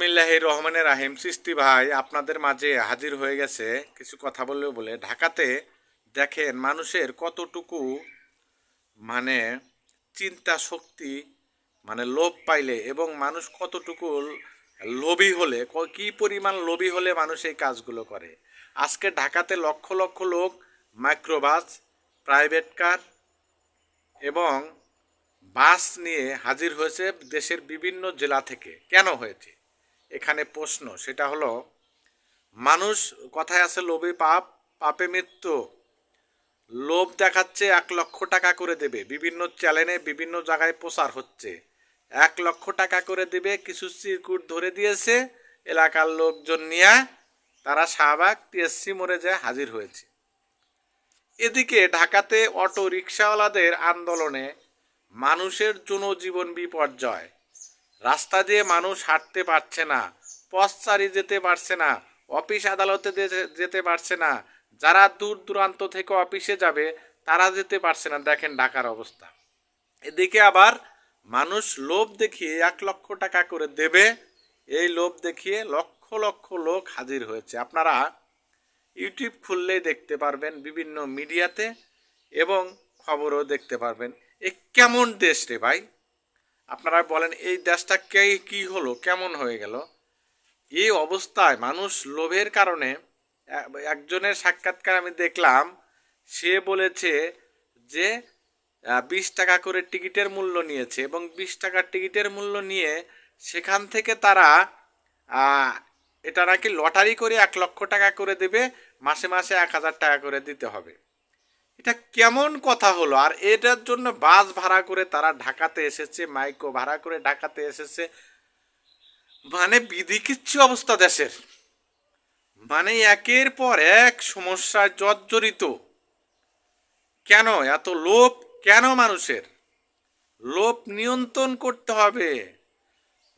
বিসমিল্লাহ রহমানের রাহিম। সৃষ্টি ভাই আপনাদের মাঝে হাজির হয়ে গেছে। কিছু কথা বললেও বলে, ঢাকাতে দেখেন মানুষের কতটুকু মানে চিন্তা শক্তি মানে লোভ পাইলে এবং মানুষ কতটুকু লোভী হলে, কি পরিমাণ লোভী হলে মানুষ এই কাজগুলো করে। আজকে ঢাকাতে লক্ষ লক্ষ লোক মাইক্রোবাস, প্রাইভেট কার এবং বাস নিয়ে হাজির হয়েছে দেশের বিভিন্ন জেলা থেকে। কেন হয়েছে? এখানে প্রশ্ন, সেটা হলো, মানুষ কথায় আছে, লোভে পাপ, পাপে মৃত্যু। লোভ দেখাচ্ছে, এক লক্ষ টাকা করে দেবে। বিভিন্ন চ্যানেলে বিভিন্ন জায়গায় প্রচার হচ্ছে। এক লক্ষ টাকা করে দেবে, কিছু চিরকুট ধরে দিয়েছে, এলাকার লোকজন নিয়ে তারা শাহবাগ, টিএসসি মোড়ে যায় হাজির হয়েছে। এদিকে ঢাকাতে অটো রিক্সাওয়ালাদের আন্দোলনে মানুষের জনজীবন বিপর্যয়। রাস্তা দিয়ে মানুষ হাঁটতে পারছে না পথচারী যেতে পারছে না, অফিস আদালতে যেতে পারছে না, যারা দূর দূরান্ত থেকে অফিসে যাবে তারা যেতে পারছে না। দেখেন ঢাকার অবস্থা। এদিকে আবার মানুষ লোভ দেখিয়ে এক লক্ষ টাকা করে দেবে, এই লোভ দেখিয়ে লক্ষ লক্ষ লোক হাজির হয়েছে। আপনারা ইউটিউব খুললেই দেখতে পারবেন বিভিন্ন মিডিয়াতে এবং খবরও দেখতে পারবেন। এ কেমন দেশ রে ভাই? আপনারা বলেন, এই দেশটা কে হলো? কেমন হয়ে গেল? এই অবস্থায় মানুষ লোভের কারণে একজনের সাক্ষাৎকার আমি দেখলাম, সে বলেছে যে বিশ টাকা করে টিকিটের মূল্য নিয়েছে এবং বিশ টাকার টিকিটের মূল্য নিয়ে সেখান থেকে তারা এটা নাকি লটারি করে এক লক্ষ টাকা করে দেবে, মাসে মাসে এক হাজার টাকা করে দিতে হবে। এটা কেমন কথা হলো? আর এটার জন্য বাস ভাড়া করে তারা ঢাকাতে এসেছে মাইকো ভাড়া করে ঢাকাতে এসেছে। মানে বিধি কিচ্ছু অবস্থা দেশের। মানে একের পর এক সমস্যায় জর্জরিত। কেন? এত লোভ কেন মানুষের? লোভ নিয়ন্ত্রণ করতে হবে।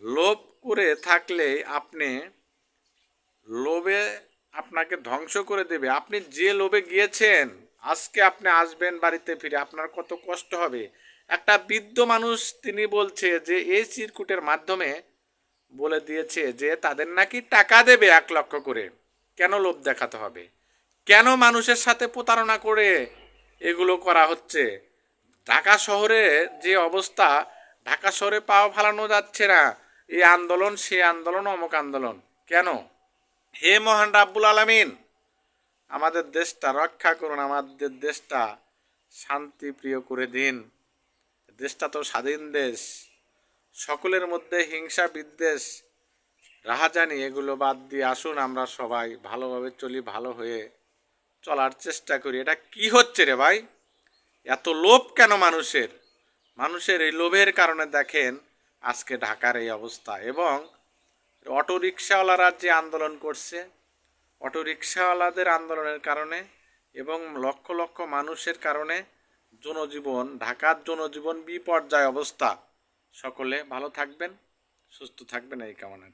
লোভ করে থাকলে আপনি লোভে আপনাকে ধ্বংস করে দেবে। আপনি যে লোভে গিয়েছেন আজকে আপনি আসবেন বাড়িতে ফিরে, আপনার কত কষ্ট হবে। একটা বৃদ্ধ মানুষ তিনি বলছে যে এই চিরকুটের মাধ্যমে বলে দিয়েছে যে, তাদের নাকি টাকা দেবে এক লক্ষ করে। কেন লোভ দেখাতে হবে? কেন মানুষের সাথে প্রতারণা করে এগুলো করা হচ্ছে? ঢাকা শহরে যে অবস্থা, ঢাকা শহরে পাও ফালানো যাচ্ছে না। এই আন্দোলন সে আন্দোলন, অমুক আন্দোলন। কেন? হে মহান রাব্বুল আলামিন আমাদের দেশটা রক্ষা করুন, আমাদের দেশটা শান্তি প্রিয় করে দিন। দেশটা তো স্বাধীন দেশ। সকলের মধ্যে হিংসা, বিদ্বেষ, রাহাজানি, এগুলো বাদ দিয়ে আসুন আমরা সবাই ভালোভাবে চলি, ভালো হয়ে চলার চেষ্টা করি। এটা কি হচ্ছে রে ভাই? এত লোভ কেন মানুষের? মানুষের এই লোভের কারণে দেখেন আজকে ঢাকার এই অবস্থা এবং অটো রিক্সাওয়ালারা যে আন্দোলন করছে অটো রিক্সাওয়ালাদের আন্দোলনের কারণে এবং লক্ষ লক্ষ মানুষের কারণে জনজীবন, ঢাকার জনজীবন বিপর্যয় অবস্থা। সকলে ভালো থাকবেন, সুস্থ থাকবেন এই কামনা